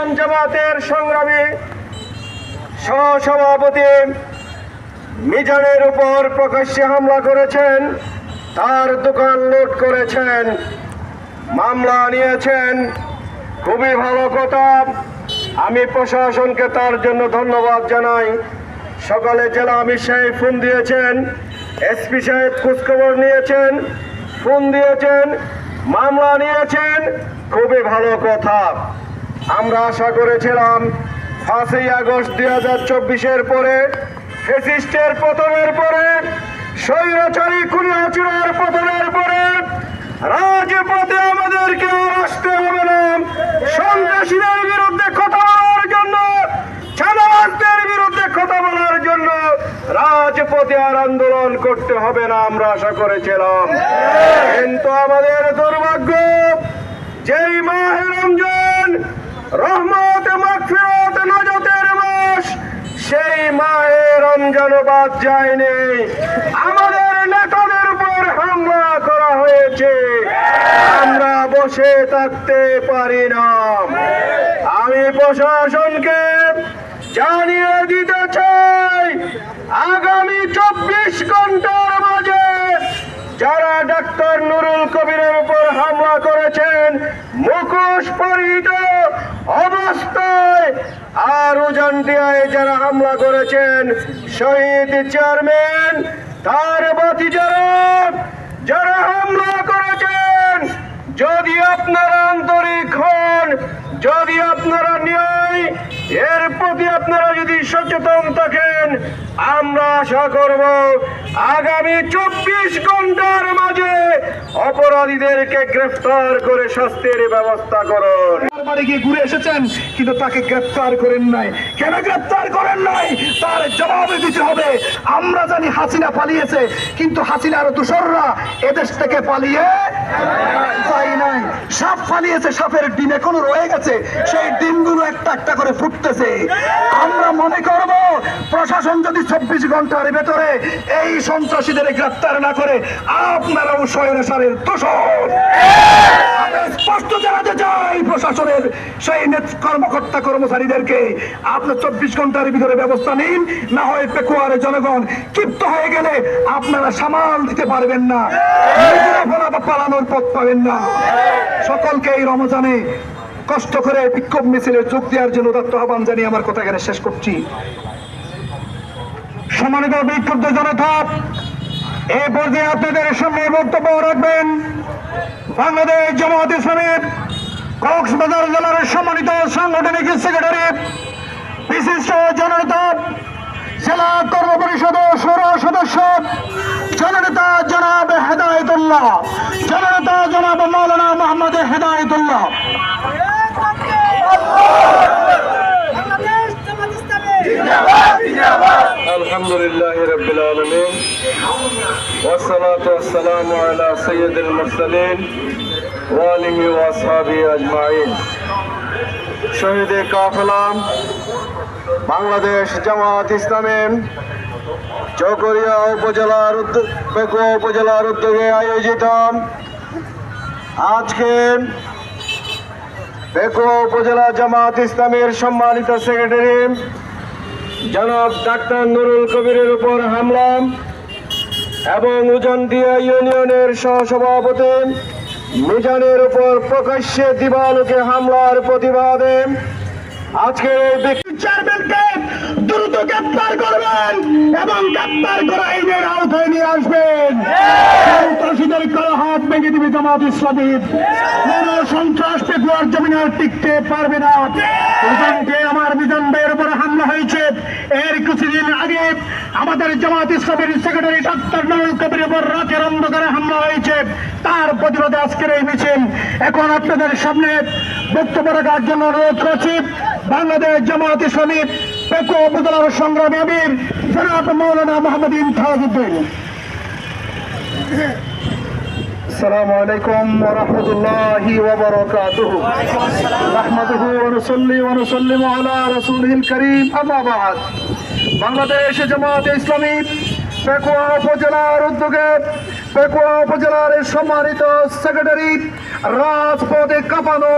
Union জামাতের সংগ্রামী সহসভাপতি মিজানের উপর প্রকাশ্যে হামলা করেছেন, তার দোকান লুট করেছেন, মামলা নিয়েছেন। খুবই ভালো কথা। আমি প্রশাসনকে তার জন্য ধন্যবাদ জানাই। সকালে জেলা আমির সাহেব ফোন দিয়েছেন, এসপি সাহেব খোঁজখবর নিয়েছেন, ফোন দিয়েছেন, মামলা নিয়েছেন। খুবই ভালো কথা। আমরা আশা করেছিলাম পাঁচই আগস্ট দুই হাজার চব্বিশের পরে, ফেসিস্টের পতনের পরে, স্বৈরাচারী কুড়িয়াচুরার পতনের পরে, রাজপথে আমাদেরকে আসতে হবে না। সন্ত্রাসীদের বিরুদ্ধে কথা বলার জন্য ছাদাবাসদের বিরুদ্ধে কথা বলার জন্য রাজপথে আর আন্দোলন করতে হবে না আমরা আশা করেছিলাম। কিন্তু আমাদের দুর্ভাগ্য, যেই মাহে রমজান রহমত মাগফিরাত নাজাতের মাস। সেই মাহে রমজান বাদ যায়নি। আমাদের নেতাদের উপর হামলা করা হয়েছে। আমরা বসে থাকতে পারি না। আমি প্রশাসনকে জানিয়ে দিতে চাই, আগামী চব্বিশ ঘণ্টার মাঝে যারা ডাক্তার নুরুল কবিরের উপর হামলা করেছেন, মুখোশ পরিহিত আর উজানটিয়ায় যারা হামলা করেছেন, শহীদ চেয়ারম্যান, তার বাতি যারা যারা হামলা করেছেন, যদি আপনারা আন্তরিক হন যদি আপনারা ন্যায়, এর প্রতি আপনারা যদি সচেতন থাকেন, আমরা আশা করব আগামী চব্বিশ ঘণ্টার মাঝে অপরাধীদেরকে গ্রেফতার করে শাস্তির ব্যবস্থা করুন। বাড়ি গিয়ে ঘুরে এসেছেন, কিন্তু তাকে গ্রেপ্তার করেন নাই। কেন গ্রেপ্তার করেন নাই? তার জবাবে দিতে হবে। আমরা জানি হাসিনা পালিয়েছে, কিন্তু হাসিনার দোসররা এদেশ থেকে পালিয়ে সাপ পালিয়েছে সাপের ডিম, এখনও রয়ে গেছে। সেই ডিমগুলো একটা একটা করে ফুটতেছে। আমরা মনে করব প্রশাসন যদি চব্বিশ ঘণ্টার ভেতরে এই সন্ত্রাসীদের গ্রেপ্তার না করে আপনারাও আমি স্পষ্ট জানাতে চাই প্রশাসনের সেই কর্মকর্তা কর্মচারীদেরকে আপনার চব্বিশ ঘণ্টার ভিতরে ব্যবস্থা নিন, না হয় পেকুয়ারে জনগণ ক্ষিপ্ত হয়ে গেলে আপনারা সামাল দিতে পারবেন না পালানোর পথ পাবেন না। সকলকে এই রমজানে কষ্ট করে বিক্ষোভ মিছিলে যোগ দেওয়ার জন্য দত্ত আহ্বান জানিয়ে আমার কথা এখানে শেষ করছি। সম্মানিত বিক্ষুব্ধ জনতা এই পর্যায়ে আপনাদের সামনে বক্তব্য রাখবেন বাংলাদেশ জামাত ইসলামী কক্সবাজার জেলার সম্মানিত সাংগঠনিক সেক্রেটারি, বিশিষ্ট জননেতা, জেলা কর্ম পরিষদ সৌর সদস্য জননেতা জনাব হেদায়তুল্লাহ, জননেতা জনাব মৌলানা মোহাম্মদ হেদায়তুল্লাহ বাংলাদেশ জামাত ইসলামী বাংলাদেশ জামাত ইসলামের চকরিয়া উপজেলার উদ্যোগ উপজেলার উদ্যোগে আয়োজিত আজকে পেকুয়া উপজেলা জামাত ইসলামের সম্মানিত সেক্রেটারি জনাব ডাক্তার নুরুল কবিরের উপর হামলা এবং উজনদিয়া ইউনিয়নের সহসভাপতি মিজানের উপর প্রকাশ্যে দিবালোকে হামলার প্রতিবাদে আজকের এই চেয়ারম্যানকে দ্রুত গ্রেপ্তার করবেন এবং গ্রেপ্তার করে আইনের আওতায় নিয়ে আসবেন। জামাত ইসলামী কোন সন্ত্রাস পেকুয়ার জমিনে টিকতে পারবে না। ওখানকে আমার মিজান ভাইয়ের উপর হামলা হয়েছে। এর কিছুদিন আগে আমাদের জামাত ইসলামের সেক্রেটারি ডাক্তার নুরুল কবির উপর রাতের অন্ধকারে হামলা হয়েছে। তার প্রতিবাদে আজকের এই মিছিল। এখন আপনাদের সামনে বক্তব্য রাখার জন্য অনুরোধ করছি, বাংলাদেশ জামাত ইসলামী পেকো উপজেলার সংগ্রামী আমির জনাব মৌলানা মোহাম্মদ ইমতাজউদ্দিন السلام عليكم ورحمة الله وبركاته نحمده ونصلي ونسلم على رسوله الكريم أما بعد বাংলাদেশ জামাত ইসলামী পেকুয়া উপজেলার উদ্যোগে পেকুয়া উপজেলার সম্মানিত সেক্রেটারি রাজপথে কাঁপানো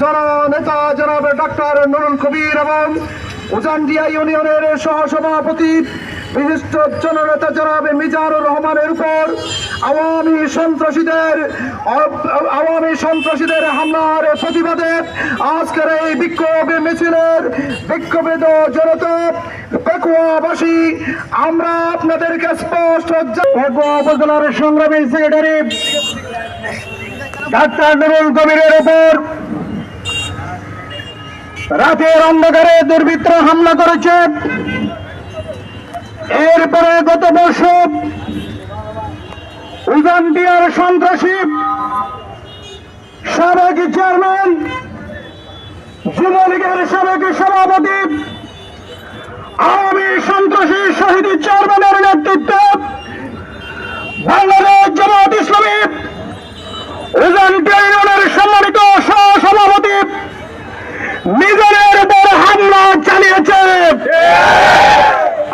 জননেতা জনাব ডাক্তার নুরুল কবির এবং উজানডিয়া ইউনিয়নের সহসভাপতি বিশিষ্ট জননেতা জনাব মিজানুর রহমানের উপর আওয়ামী সন্ত্রাসীদের আওয়ামী সন্ত্রাসীদের হামলার প্রতিবাদে আজকের এই বিক্ষোভ মিছিলের বিক্ষোভিত জনতা, পেকুয়াবাসী, আমরা আপনাদেরকে স্পষ্ট পেকুয়া উপজেলার সংগ্রামী সেক্রেটারি ডাক্তার নুরুল কবিরের উপর রাতের অন্ধকারে দুর্বৃত্তরা হামলা করেছে। এরপরে গত বছর উজানটিয়ার সন্ত্রাসী সাবেক চেয়ারম্যান, যুবলীগের সাবেক সভাপতি, আওয়ামী সন্ত্রাসী শহীদ চেয়ারম্যানের নেতৃত্বে বাংলাদেশ জামাত ইসলামী ইউনিয়নের সম্মানিত সহসভাপতি নিজের উপর হামলা চালিয়েছে।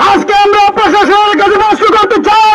আজকে আমরা প্রশাসনের কাছে প্রশ্ন করতে চাই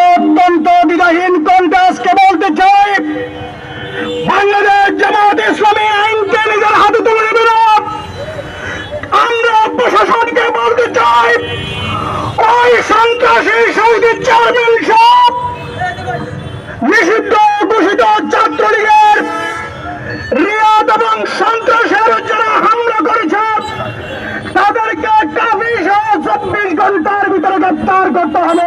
সন্ত্রাসী চেয়ারম্যান নিষিদ্ধ ঘোষিত ছাত্রলীগের রিয়াদ এবং সন্ত্রাসের যারা হামলা করেছে, তাদেরকে কাফি সহ চব্বিশ ঘণ্টার ভিতরে গ্রেপ্তার করতে হবে।